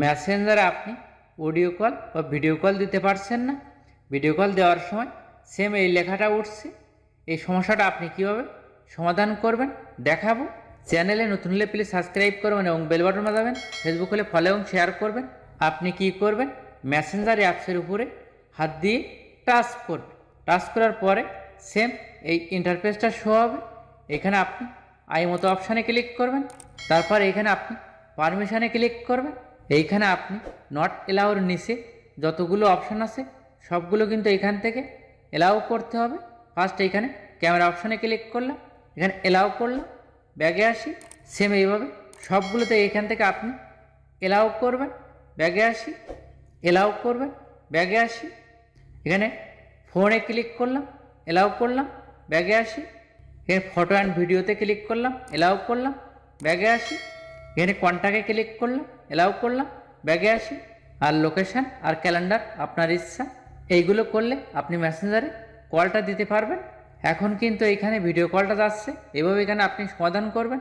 মেসেঞ্জারে আপনি audio call বা ভিডিও কল দিতে পারছেন না। ভিডিও কল দেওয়ার সময় সেম এই লেখাটা উঠছে। এই সমস্যাটা আপনি কীভাবে সমাধান করবেন দেখাবো। চ্যানেলে নতুন হলে প্লিজ সাবস্ক্রাইব করবেন এবং বেল বাটন বাজাবেন। ফেসবুক হলে ফলো এবং শেয়ার করবেন। আপনি কি করবেন? মেসেঞ্জার অ্যাপসের উপরে হাত দিয়ে টাচ করবেন। টাচ করার পরে সেম এই ইন্টারফেসটা শো হবে। এখানে আপনি আই মতো অপশানে ক্লিক করবেন। তারপর এখানে আপনি পারমিশানে ক্লিক করবেন। এইখানে আপনি নট এলাওর নিচে যতগুলো অপশান আছে, সবগুলো কিন্তু এখান থেকে এলাও করতে হবে। ফার্স্ট এইখানে ক্যামেরা অপশানে ক্লিক করলাম, এখানে এলাও করলাম, ব্যাগে আসি সেম এইভাবে সবগুলোতে এখান থেকে আপনি এলাও করবেন, ব্যাগে আসি এলাও করবেন, ব্যাগে আসি, এখানে ফোনে ক্লিক করলাম এলাও করলাম, ব্যাগে আসি, এখানে ফটো অ্যান্ড ভিডিওতে ক্লিক করলাম এলাও করলাম, ব্যাগে আসি এখানে কন্ট্যাক্টে ক্লিক করলাম এলাও করলাম, ব্যাগে আসি, আর লোকেশান আর ক্যালেন্ডার আপনার ইচ্ছা। এইগুলো করলে আপনি মেসেঞ্জারে কলটা দিতে পারবেন। এখন কিন্তু এখানে ভিডিও কলটা যাচ্ছে, এভাবে এখানে আপনি সমাধান করবেন।